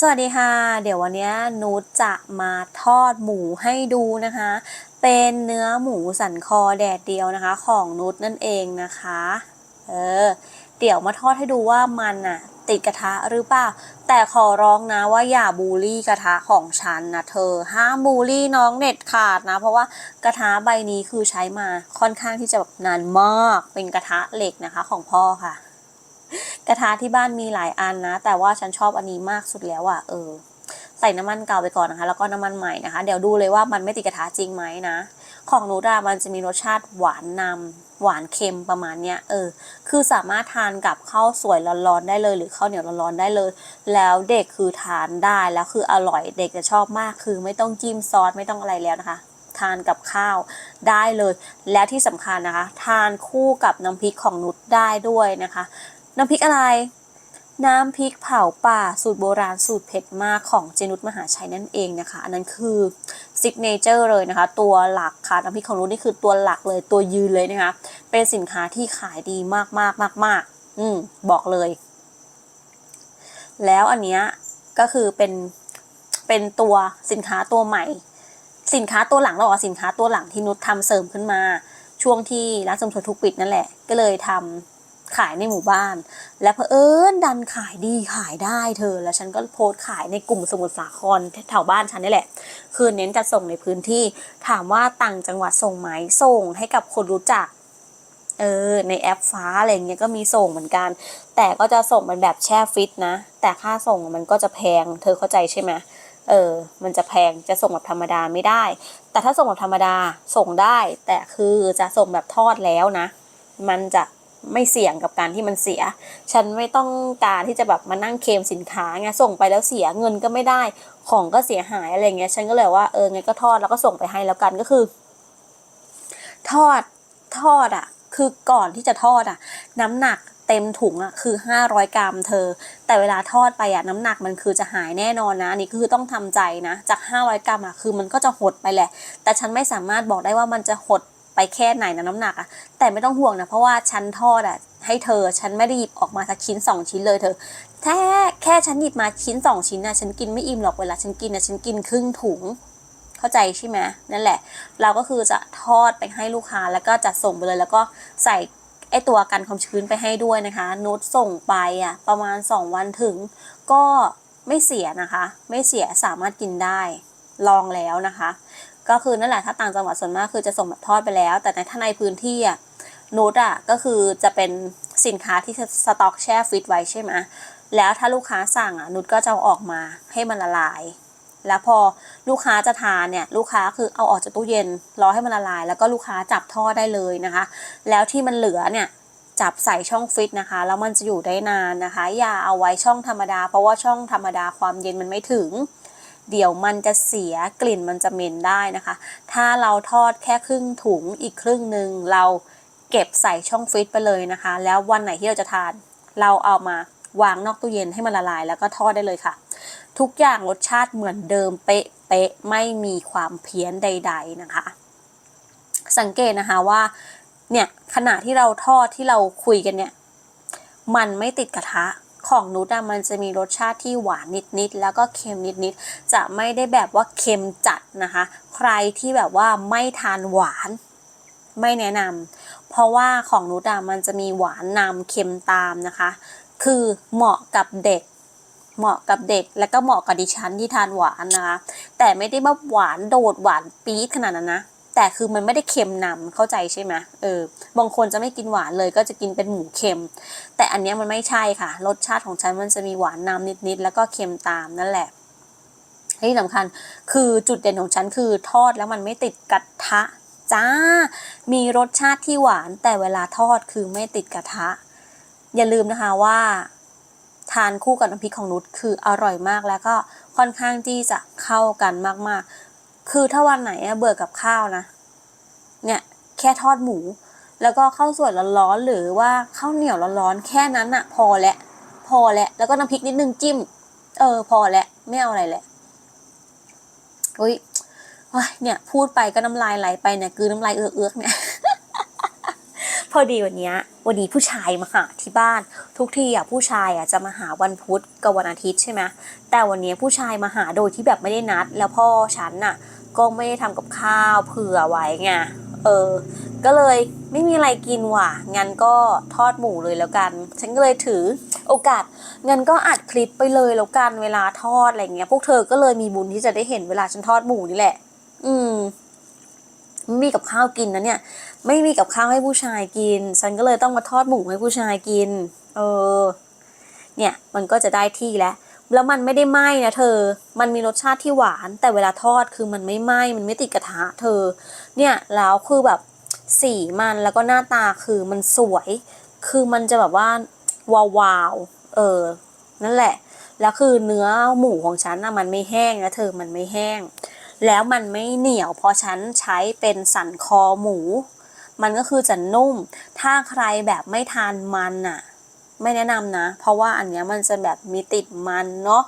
สวัสดีค่ะ เดี๋ยววันนี้นูตจะมาทอดหมูให้ดูนะคะ เป็นเนื้อหมูสันคอแดดเดียวนะคะ ของนุชนั่นเองนะคะ เออ เดี๋ยวมาทอดให้ดูว่ามันอะติดกระทะหรือเปล่า แต่ขอร้องนะว่าอย่าบูลลี่กระทะของฉันนะเธอ ห้ามบูลลี่น้องเน็ตขาดนะ เพราะว่ากระทะใบนี้คือใช้มาค่อนข้างที่จะแบบนานมาก เป็นกระทะเหล็กนะคะของพ่อค่ะ กระทะที่บ้านมีหลายอันนะ แต่ว่าฉันชอบอันนี้มากสุดแล้วอะ่ะเออ ใส่น้ำมันเก่าไปก่อนนะคะ แล้วก็น้ำมันใหม่นะคะ เดี๋ยวดูเลยว่ามันไม่ติดกระทะจริงไหมนะ ของนูดามันจะมีรสชาติหวานนำหวานเค็มประมาณเนี้ยเออ คือสามารถทานกับข้าวสวยร้อนๆได้เลย หรือข้าวเหนียวร้อนๆได้เลย แล้วเด็กคือทานได้แล้วคืออร่อยเด็กจะชอบมากคือไม่ต้องจิ้มซอสไม่ต้องอะไรแล้วนะคะทานกับข้าวได้เลย และที่สำคัญนะคะ ทานคู่กับน้ำพริกของนุชได้ด้วยนะคะ น้ำพริกอะไร น้ำพริกเผาป่าสูตรโบราณสูตรเผ็ดมากของเจนุสมหาชัยนั่นเองนะคะ อันนั้นคือซิกเนเจอร์เลยนะคะ ตัวหลักค่ะน้ำพริกของนุชนี่คือตัวหลักเลยตัวยืนเลยนะคะ เป็นสินค้าที่ขายดีมากมากมากมากอืมบอกเลย แล้วอันเนี้ยก็คือเป็นเป็นตัวสินค้าตัวใหม่ สินค้าตัวหลังเราเหรอสินค้าตัวหลังที่นุชทำเสริมขึ้นมา ช่วงที่ร้านเสริมสวยทุกปิดนั่นแหละ ก็เลยทำ ขายในหมู่บ้าน และเพอเอิญดันขายดีขายได้เธอ แล้วฉันก็โพสต์ขายในกลุ่มสมุทรสาครแถวบ้านฉันนี่แหละ คือเน้นจะส่งในพื้นที่ ถามว่าต่างจังหวัดส่งไหมส่งให้กับคนรู้จักเออในแอปฟ้าอะไรเงี้ยก็มีส่งเหมือนกัน แต่ก็จะส่งเป็นแบบแช่ฟิตนะ แต่ค่าส่งมันก็จะแพง เธอเข้าใจใช่ไหมเออ มันจะแพงจะส่งแบบธรรมดาไม่ได้ แต่ถ้าส่งแบบธรรมดาส่งได้ แต่คือจะส่งแบบทอดแล้วนะ มันจะ ไม่เสี่ยงกับการที่มันเสีย ฉันไม่ต้องการที่จะแบบมานั่งเคมสินค้าไงส่งไปแล้วเสียเงินก็ไม่ได้ ของก็เสียหายอะไรเงี้ย ฉันก็เลยว่าเออไงก็ทอดแล้วก็ส่งไปให้แล้วกันก็คือ ทอดทอดอะ คือก่อนที่จะทอดอะ น้ำหนักเต็มถุงอะคือ 500 กรัมเธอ แต่เวลาทอดไปอะน้ำหนักมันคือจะหายแน่นอนนะอันนี่คือต้องทำใจนะ จาก 500 กรัมอะคือมันก็จะหดไปแหละ แต่ฉันไม่สามารถบอกได้ว่ามันจะหด ไปแค่ไหนนะน้ำหนักอะแต่ไม่ต้องห่วงนะเพราะว่าฉันทอดอะให้เธอฉันไม่ได้หยิบออกมาสักชิ้นสองชิ้นเลยเธอแค่แค่ฉันหยิบมาชิ้นสองชิ้นนะฉันกินไม่อิ่มหรอกเวลาฉันกินนะฉันกินครึ่งถุงเข้าใจใช่ไหมนั่นแหละ เราก็คือจะทอดไปให้ลูกค้าแล้วก็จัดส่งไปเลยแล้วก็ใส่ไอตัวกันความชื้นไปให้ด้วยนะคะนุชส่งไปอะประมาณ 2 วันถึง ก็ไม่เสียนะคะ ไม่เสียสามารถกินได้ลองแล้วนะคะ ก็คือนั่นแหละถ้าต่างจังหวัดส่วนมากคือจะส่งแบบทอดไปแล้ว แต่ในถ้าในพื้นที่อะนุชอะก็คือจะเป็นสินค้าที่สต็อกแช่ฟิตไว้ใช่ไหมแล้วถ้าลูกค้าสั่งอะนุชก็จะเอาออกมาให้มันละลาย แล้วพอลูกค้าจะทานเนี่ยลูกค้าคือเอาออกจากตู้เย็นรอให้มันละลาย แล้วก็ลูกค้าจับท่อได้เลยนะคะ แล้วที่มันเหลือเนี่ยจับใส่ช่องฟิตนะคะ แล้วมันจะอยู่ได้นานนะคะ อย่าเอาไว้ช่องธรรมดา เพราะว่าช่องธรรมดาความเย็นมันไม่ถึง เดี๋ยวมันจะเสียกลิ่นมันจะเหม็นได้นะคะ ถ้าเราทอดแค่ครึ่งถุงอีกครึ่งหนึ่งเราเก็บใส่ช่องฟิตไปเลยนะคะ แล้ววันไหนที่เราจะทาน เราเอามาวางนอกตู้เย็นให้มันละลาย แล้วก็ทอดได้เลยค่ะ ทุกอย่างรสชาติเหมือนเดิมเป๊ะเป๊ะไม่มีความเพี้ยนใด ๆนะคะ สังเกตนะคะว่าเนี่ยขณะที่เราทอดที่เราคุยกันเนี่ย มันไม่ติดกระทะ ของนุชอะมันจะมีรสชาติที่หวานนิดๆแล้วก็เค็มนิดๆจะไม่ได้แบบว่าเค็มจัดนะคะ ใครที่แบบว่าไม่ทานหวานไม่แนะนำเพราะว่าของนุชอะมันจะมีหวานนำเค็มตามนะคะ คือเหมาะกับเด็กเหมาะกับเด็กและก็เหมาะกับดิฉันที่ทานหวานนะคะ แต่ไม่ได้แบบหวานโดดหวานปี๊ดขนาดนั้นนะ แต่คือมันไม่ได้เค็มนำเข้าใจใช่ไหมเออบางคนจะไม่กินหวานเลยก็จะกินเป็นหมูเค็ม แต่อันนี้มันไม่ใช่ค่ะ รสชาติของฉันมันจะมีหวานนำนิดๆแล้วก็เค็มตามนั่นแหละที่สำคัญคือจุดเด่นของฉันคือทอดแล้วมันไม่ติดกระทะจ้า มีรสชาติที่หวานแต่เวลาทอดคือไม่ติดกระทะ อย่าลืมนะคะว่า ทานคู่กับน้ำพริกของนุชคืออร่อยมากแล้วก็ค่อนข้างที่จะเข้ากันมากๆ คือถ้าวันไหนเบื่อกับข้าวนะ เนี่ย แค่ทอดหมู แล้วก็ข้าวสวยร้อนๆหรือว่าข้าวเหนียวร้อนๆแค่นั้นอะพอแล้วพอแล้วแล้วก็น้ำพริกนิดนึงจิ้ม เออ พอแล้วไม่เอาอะไรแล้วอุ้ยเนี่ยพูดไปก็น้ำลายไหลไปเนี่ยคือน้ำลายเอือกๆเนี่ยพอดีวันนี้วันนี้ผู้ชายมาหาที่บ้าน ทุกทีอะผู้ชายอะจะมาหาวันพุธกับวันอาทิตย์ใช่ไหมแต่วันนี้ผู้ชายมาหาโดยที่แบบไม่ได้นัด แล้วพ่อฉันน่ะ ก็ไม่ได้ทำกับข้าวเผื่อไว้ไงเออ ก็เลยไม่มีอะไรกินว่ะ งั้นก็ทอดหมูเลยแล้วกัน ฉันก็เลยถือโอกาส งั้นก็อัดคลิปไปเลยแล้วกันเวลาทอดอะไรเงี้ย พวกเธอก็เลยมีบุญที่จะได้เห็นเวลาฉันทอดหมูนี่แหละ อืมไม่มีกับข้าวกินนะเนี่ย ไม่มีกับข้าวให้ผู้ชายกิน ฉันก็เลยต้องมาทอดหมูให้ผู้ชายกิน เออ เนี่ย มันก็จะได้ที่แล้ว แล้วมันไม่ได้ไหม้นะเธอ มันมีรสชาติที่หวาน แต่เวลาทอดคือมันไม่ไหม้ มันไม่ติดกระทะเธอ เนี่ยแล้วคือแบบสีมันแล้วก็หน้าตาคือมันสวย คือมันจะแบบว่าวาวๆเออ นั่นแหละ แล้วคือเนื้อหมูของฉันนะมันไม่แห้งนะเธอ มันไม่แห้ง แล้วมันไม่เหนียวเพราะฉันใช้เป็นสันคอหมู มันก็คือจะนุ่ม ถ้าใครแบบไม่ทานมันน่ะ ไม่แนะนำนะ เพราะว่าอันเนี้ยมันจะแบบมีติดมันเนาะ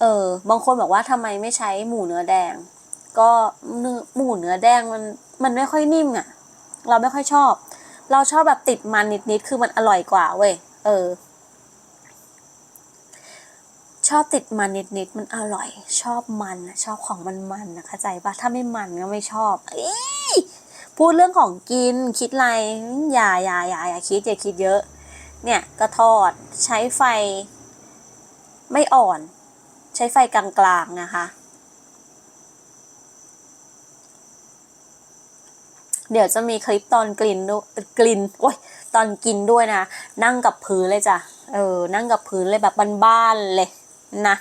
เออบางคนบอกว่าทำไมไม่ใช้หมูเนื้อแดง ก็หมูเนื้อแดงมันมันไม่ค่อยนิ่มอะ่ะ เราไม่ค่อยชอบ เราชอบแบบติดมันนิดๆคือมันอร่อยกว่าเว้ยเออ ชอบติดมันนิดๆมันอร่อย ชอบมันอะชอบของมันมันๆนะเข้าใจปะถ้าไม่มันก็ไม่ชอบอพูดเรื่องของกินคิดอะไรอย่าอย่าอย่าอย่าคิดอย่าคิดเยอะ เนี่ยก็ทอดใช้ไฟไม่อ่อน ใช้ไฟกลางๆนะคะ เดี๋ยวจะมีคลิปตอนกลิ่นด้วยกลิ่นโอ้ยตอนกินด้วยนะ นั่งกับพื้นเลยจ้ะเออนั่งกับพื้นเลยแบบบ้านๆเลยนะ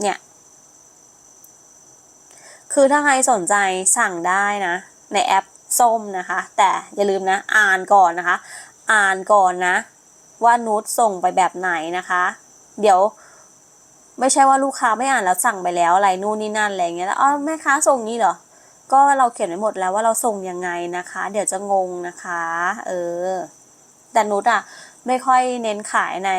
เนี่ยคือถ้าใครสนใจสั่งได้นะ ในแอปส้มนะคะ แต่อย่าลืมนะอ่านก่อนนะคะ อ่านก่อนนะ ว่านุชส่งไปแบบไหนนะคะ เดี๋ยว ไม่ใช่ว่าลูกค้าไม่อ่านแล้วสั่งไปแล้วอะไรนู่นนี่นั่นอะไรเงี้ยแล้วอ๋อแม่ค้าส่งนี้เหรอก็เราเขียนไว้หมดแล้วว่าเราส่งยังไงนะคะ เดี๋ยวจะงงนะคะ เออ แต่นุชอะไม่ค่อยเน้นขายใน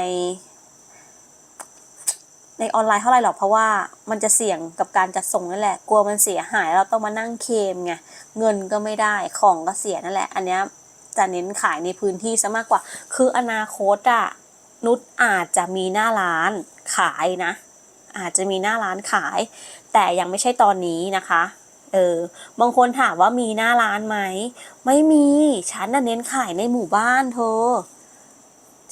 ในออนไลน์เท่าไหร่หรอกเพราะว่ามันจะเสี่ยงกับการจัดส่งนั่นแหละกลัวมันเสียหายเราต้องมานั่งเคมไงเงินก็ไม่ได้ของก็เสียนั่นแหละ อันเนี้ย จะเน้นขายในพื้นที่ซะมากกว่า คืออนาคตอะนุชอาจจะมีหน้าร้านขายนะ อาจจะมีหน้าร้านขาย แต่ยังไม่ใช่ตอนนี้นะคะเออบางคนถามว่ามีหน้าร้านไหม ไม่มีฉันน่ะเน้นขายในหมู่บ้านเธอ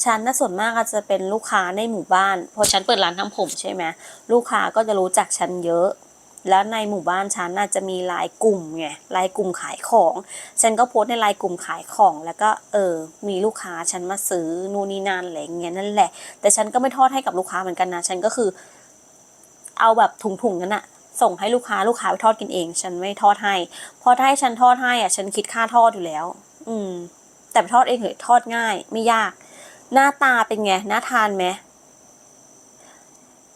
ฉันน่ะส่วนมากอาจจะเป็นลูกค้าในหมู่บ้านพราะฉันเปิดร้านทำผมใช่ไหมลูกค้าก็จะรู้จักฉันเยอะ แล้วในหมู่บ้านฉันน่าจะมีลายกลุ่มไงลายกลุ่มขายของ ฉันก็โพสในลน์กลุ่มขายของ แล้วก็เออ มีลูกค้าฉันมาซื้อนู่นนี่นั่นอะไรอย่างเงี้ยนั่นแหละ แต่ฉันก็ไม่ทอดให้กับลูกค้าเหมือนกันนะ ฉันก็คือ เอาแบบถุงๆนั้นอะส่งให้ลูกค้าลูกค้าไปทอดกินเอง ฉันไม่ทอดให้พราะถ้าให้ฉันทอดให้อะฉันคิดค่าทอดอยู่แล้ว อืม แต่ทอดเองเหยทอดง่าย ไม่ยาก หน้าตาเป็นไงน่าทานไหม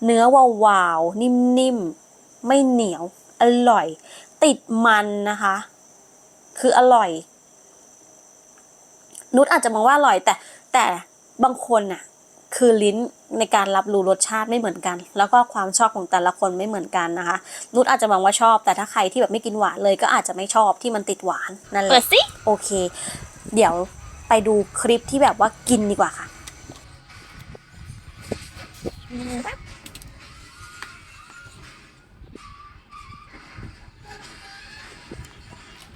เนื้อวาวๆนิ่มๆ ไม่เหนียว อร่อย ติดมันนะคะ คืออร่อย นุชอาจจะมองว่าอร่อย แต่แต่บางคนน่ะ คือลิ้นในการรับรู้รสชาติไม่เหมือนกัน แล้วก็ความชอบของแต่ละคนไม่เหมือนกันนะคะ นุชอาจจะมองว่าชอบ แต่ถ้าใครที่แบบไม่กินหวานเลย ก็อาจจะไม่ชอบที่มันติดหวานนั่นแหเปิละดสิโอเค เดี๋ยวไปดูคลิปที่แบบว่ากินดีกว่าค่ะ